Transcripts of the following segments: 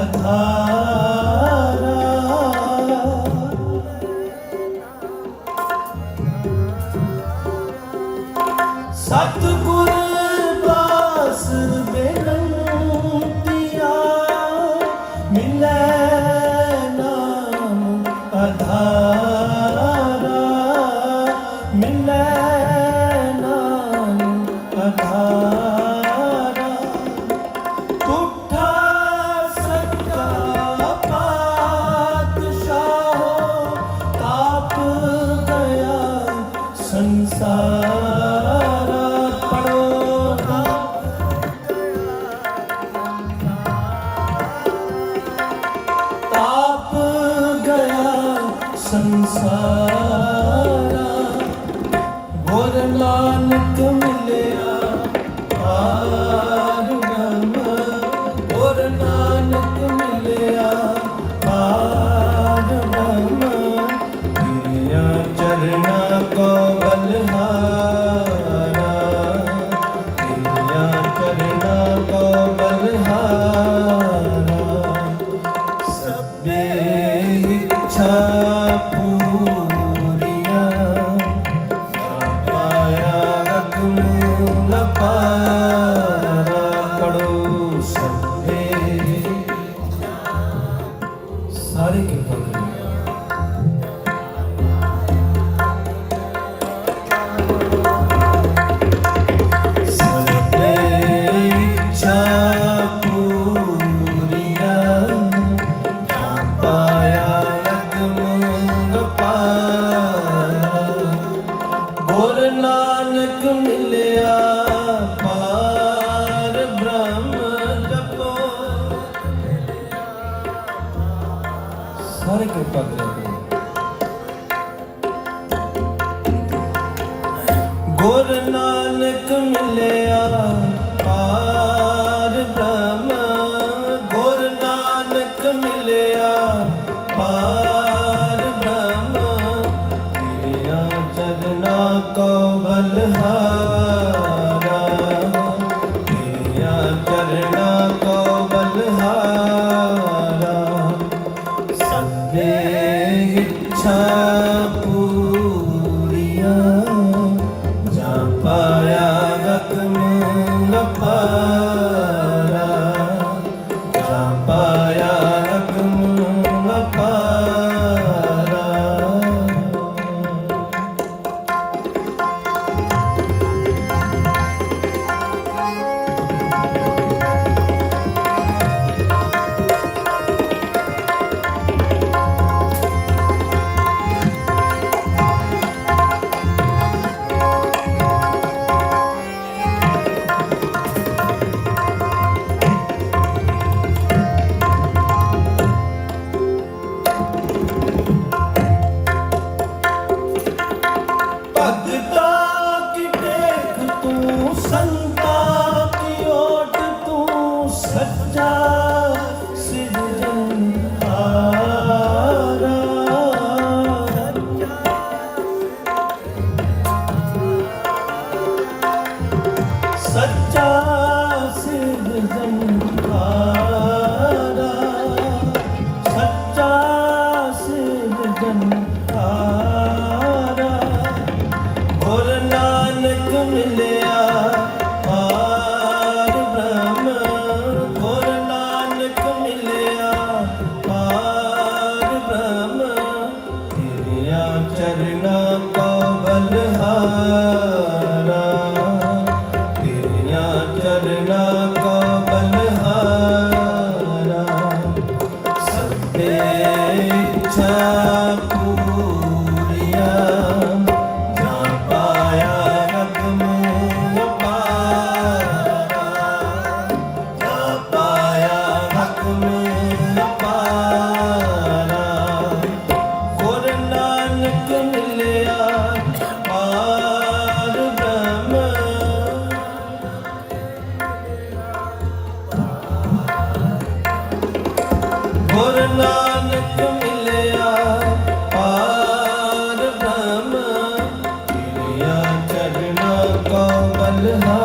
I ਇੱਛਾ ਜਾਂ ਪਾਇਆ ਰਤਨ ਬਲਹਾਰਾ ਤੇਰੀਆਂ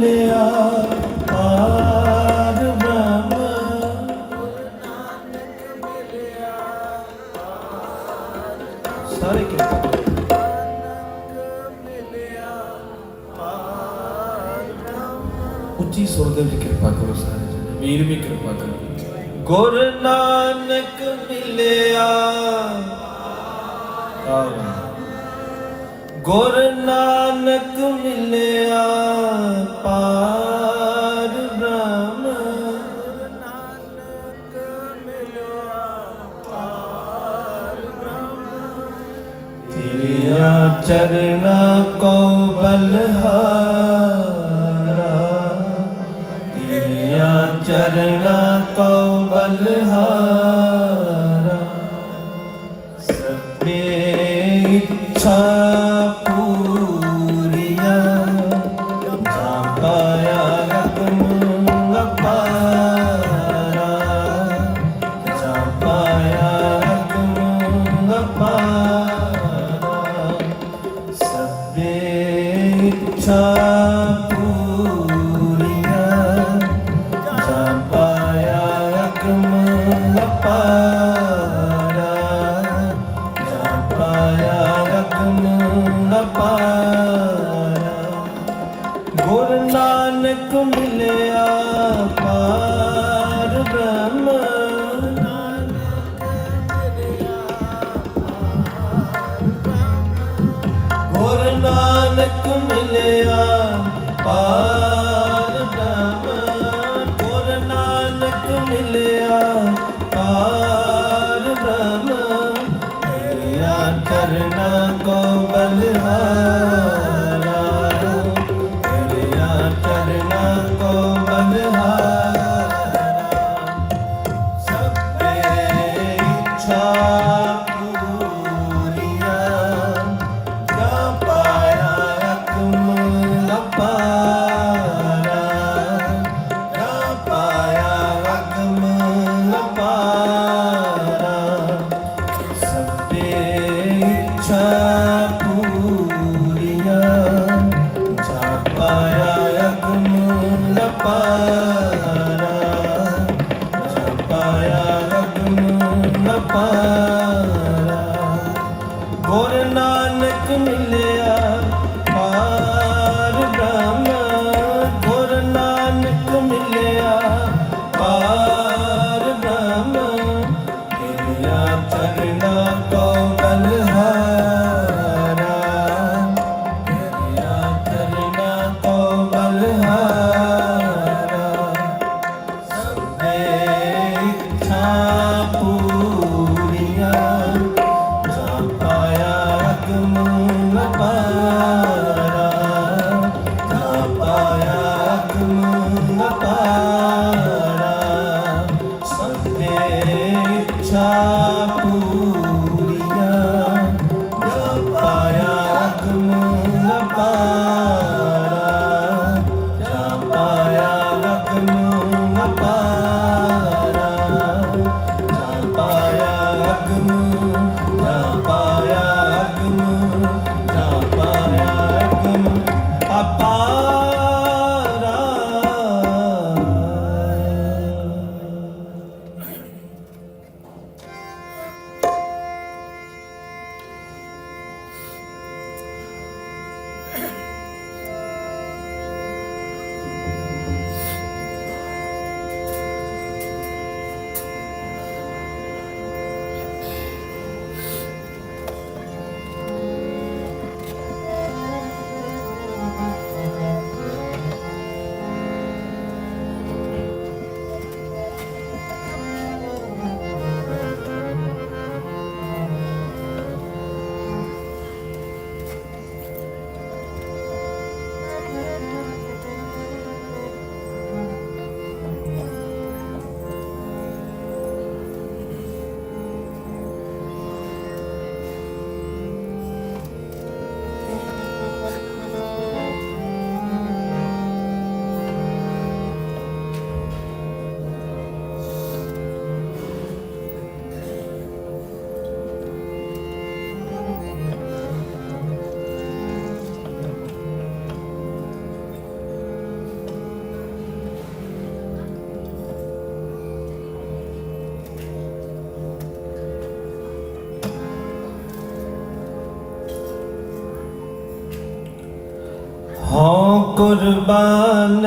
ਭੁੱਲਿਆ ਆਗ ਬ੍ਰਹਮ ਸਾਰੇ ਕਿਰਤ ਉੱਚੀ ਸੁਰ ਦੇ ਵਿੱਚ ਕਿਰਪਾ ਕਰੋ ਸਾਰੇ ਵੀਰ ਵੀ ਕਿਰਪਾ ਕਰੋ। ਗੁਰ ਨਾਨਕ ਮਿਲਿਆ। ਆਹ ਗੁਰ ਨਾਨਕ ਮਿਲਿਆ, ਪਾਰ ਬ੍ਰਹਮ। ਗੁਰ ਨਾਨਕ ਮਿਲਿਆ, ਪਾਰ ਬ੍ਰਹਮ। ਤੇਰੀਆਂ ਚਰਨਾਂ ਕੋ ਬਲਹਾਰਾ। ਤੇਰੀਆਂ ਚਰਨਾਂ ਕੋ ਬਲਹਾਰਾ। ਸਭੇ ਇੱਛਾ ਗੁਰ ਨਾਨਕ ਮਿਲਿਆ। কোরবান